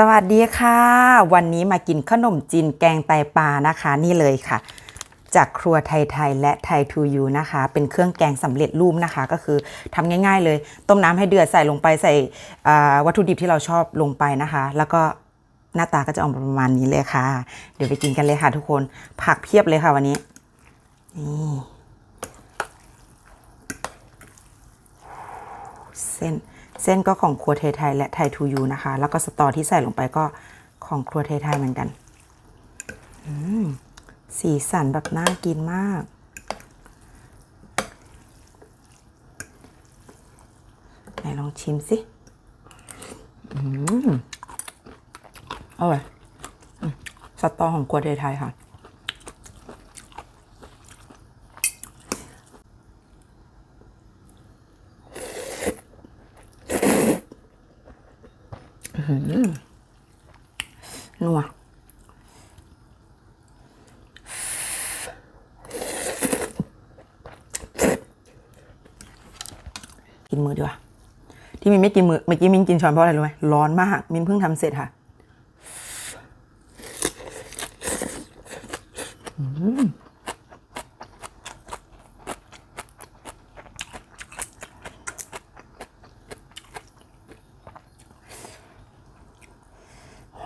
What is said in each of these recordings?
สวัสดีค่ะ วันนี้มากินขนมจีนแกงไตปลานะคะ นี่เลยค่ะ จากครัวไทยๆและไทยทูยูนะคะ เป็นเครื่องแกงสำเร็จรูปนะคะ ก็คือทำง่าย ๆ เลย ต้มน้ำให้เดือดใส่ลงไปใส่วัตถุดิบที่เราชอบลงไปนะคะ แล้วก็หน้าตาก็จะออกมาประมาณนี้เลยค่ะ เดี๋ยวไปกินกันเลยค่ะทุกคนผักเพียบเลยค่ะวันนี้นี่ เส้น เส้นก็ของครัวไทยๆและไทยทูยูนะคะ แล้วก็สตอที่ใส่ลงไปก็ของครัวไทยๆเหมือนกันสีสันแบบน่ากินมาก ไหนลองชิมสิอืมอร่อยสตอของครัวไทยค่ะ อื้อหือ นัวกินมือดีกว่าที่มินไม่กินมือเมื่อกี้มินกินช้อนเพราะอะไรรู้ไหมร้อนมาก มินเพิ่งทำเสร็จค่ะ อืม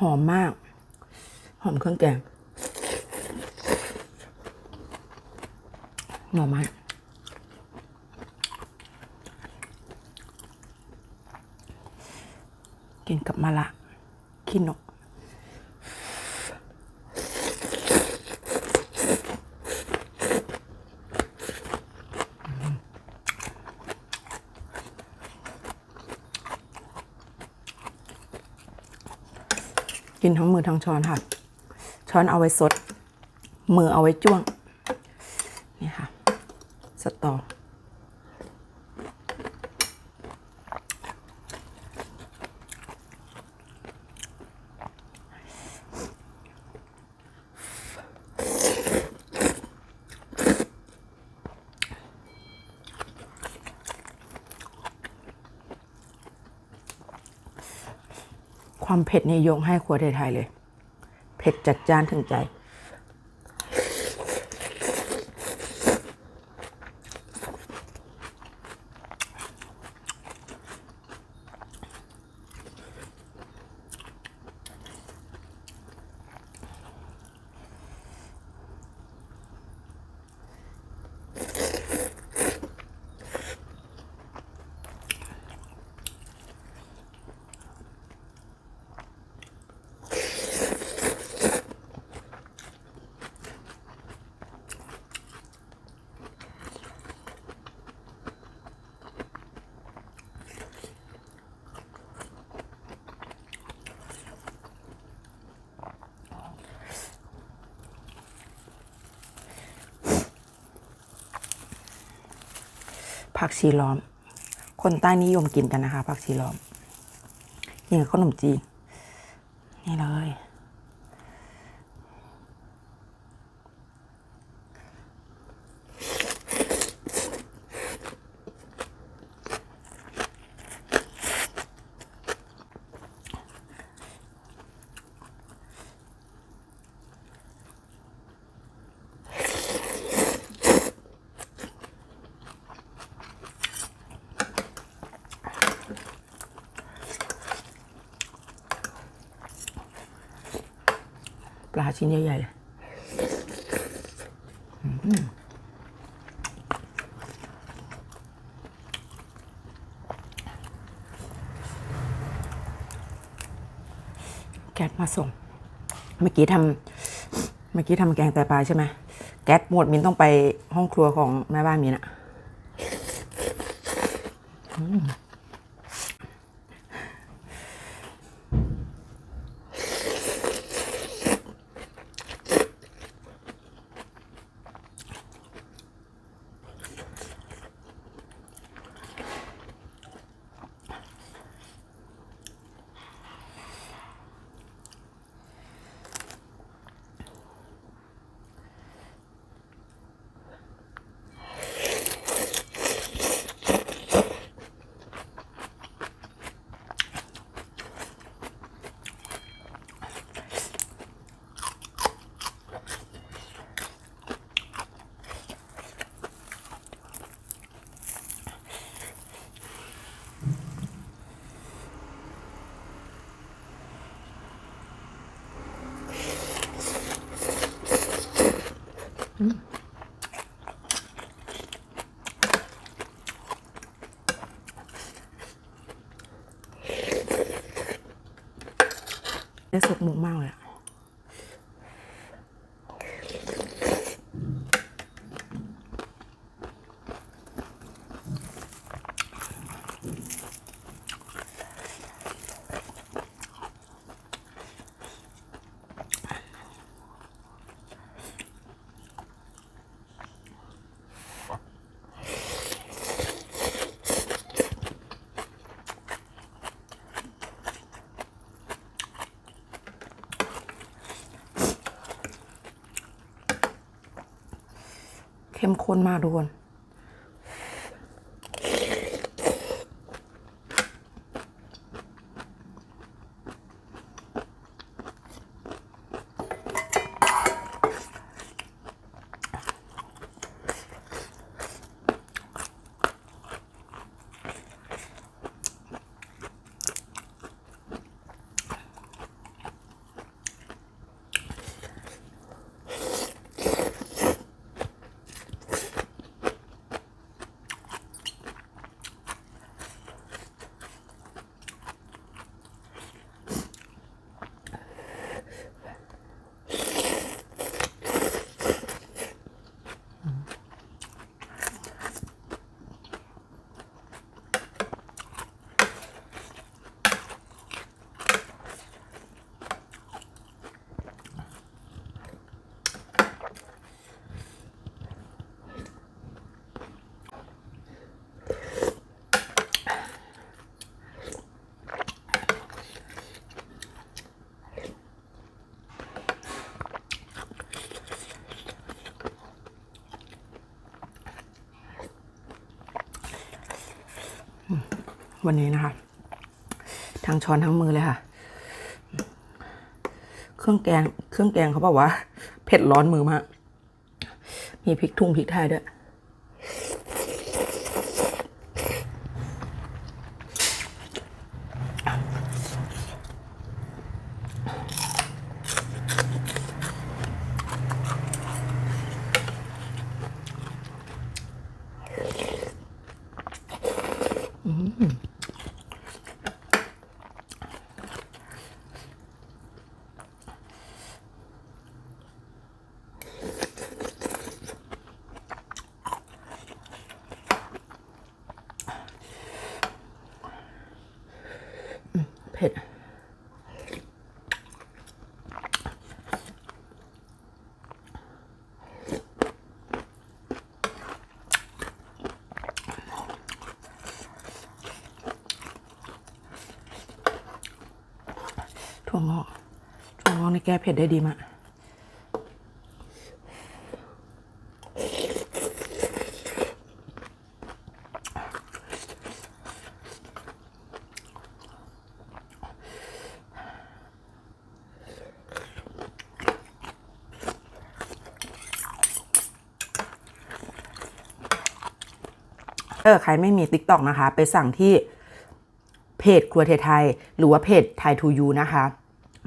หอมมาก หอมเครื่องแกงหน่อไม้กินกับมะละขี้นกกินทั้งมื อทั้งช้อนค่ะ ช้อนเอาไว้สด มือเอาไว้จ้วง นี่ค่ะ สตอความเผ็ดนี่ยกให้ครัวไทยๆเลย เผ็ดจัดจ้านถึงใจ ผักชีล้อม คนใต้นิยมกินกันนะคะ ผักชีล้อมกินกับขนมจีนนี่เลย ลาชิ้นใหญ่ๆเลยแก๊สมาส่ง เมื่อกี้ทำเมื่อกี้ทำแกงไตปลาใช่ไหมแก๊สหมดมินต้องไปห้องครัวของแม่บ้านมินอะ ได้สุกหมูมากเลย เข้มข้นมากทุกคน วันนี้นะคะ ทั้งช้อนทั้งมือเลยค่ะ เครื่องแกง เครื่องแกงเขาบอกว่า เผ็ดร้อนมือมาก มีพริกทุ่งพริกไทยด้วย เผ็ด ถั่วงอกถั่วงอกในแก้เผ็ดได้ดีมาก เออใครไม่มี t ิ k t o k นะคะ ไปสั่งที่เพจครัวเทไทย หรือว่าเพจไทยทูยูนะคะ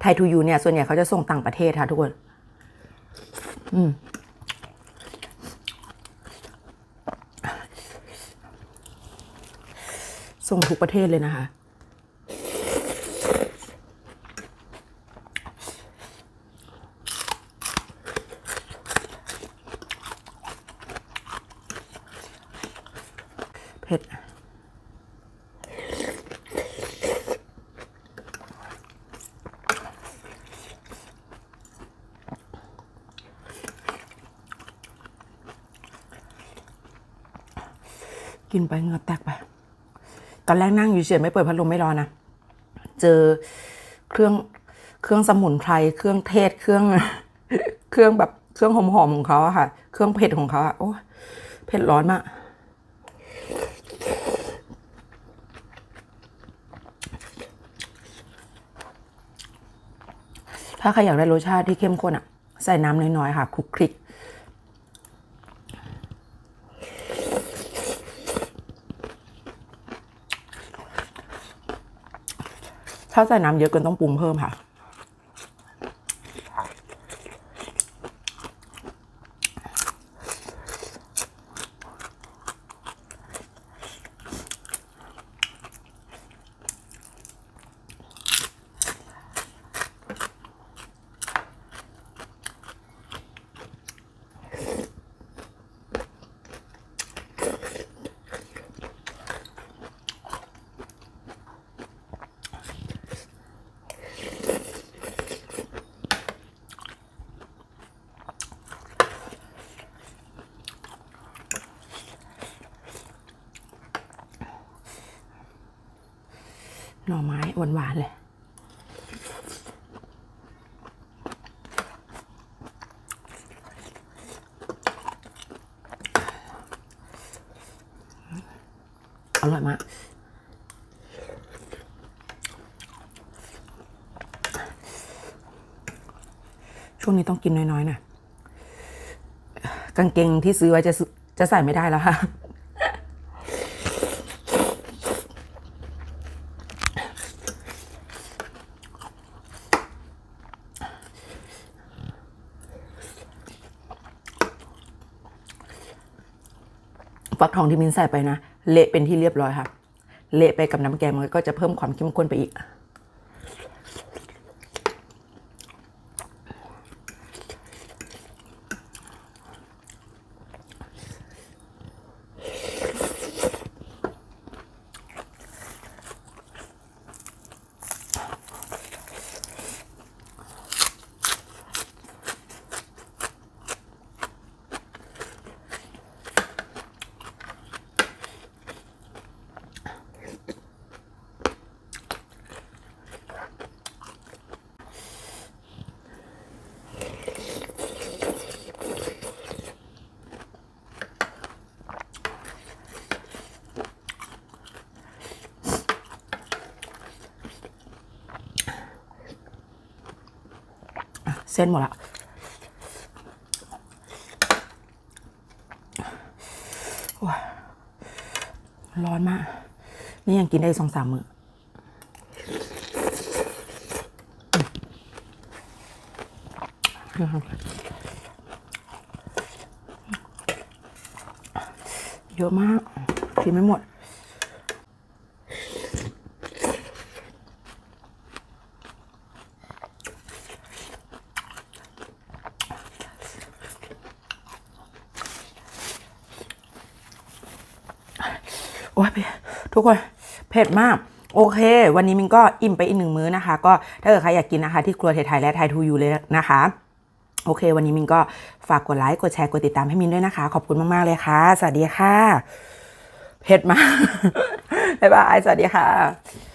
ไทยทูยูเนี่ย ส่วนใหญ่เขาจะส่งต่างประเทศค่ะทุกคน อืมส่งทุกประเทศเลยนะคะ ผ็ดกินไปเหงือแตกไป ตอนแรกนั่งอยู่เฉยไม่เปิดพัดลมไม่รอนะ เจอเครื่องเครื่องสมุนไพรเครื่องเทศเครื่องเครื่องแบบเครื่องหอมๆของเขาอะค่ะ เครื่องเผ็ดของเขาอะโอ้เผ็ดร้อนมาก ถ้าใครอยากได้รสชาติที่เข้มข้นอะ ใส่น้ำน้อยๆค่ะคลุกคลิก ถ้าใส่น้ำเยอะเกินต้องปรุงเพิ่มค่ะ หวานๆเลย อร่อยมากช่วงนี้ต้องกินน้อยๆหน่อยกางเกงที่ซื้อไว้จะจะใส่ไม่ได้แล้วค่ะ ฟักทองที่มินใส่ไปนะ เละเป็นที่เรียบร้อยค่ะ เละไปกับน้ำแกงมันก็จะเพิ่มความเข้มข้นไปอีก เส้นหมดละโอ้ยร้อนมาก นี่ยังกินได้สองสามมื้อเยอะมากกินไม่หมด โอ้ยทุกคนเผ็ดมาก โอเค วันนี้มินก็อิ่มไปอีกหนึ่งมื้อนะคะ ก็ถ้าเกิดใครอยากกินนะคะ ที่ครัวไทยและไทยทูยูเลยนะคะ โอเค วันนี้มินก็ฝากกดไลค์กดแชร์กดติดตามให้มินด้วยนะคะ ขอบคุณมาก ๆ เลยค่ะ สวัสดีค่ะเผ็ดมากบ๊ายบายสวัสดีค่ะ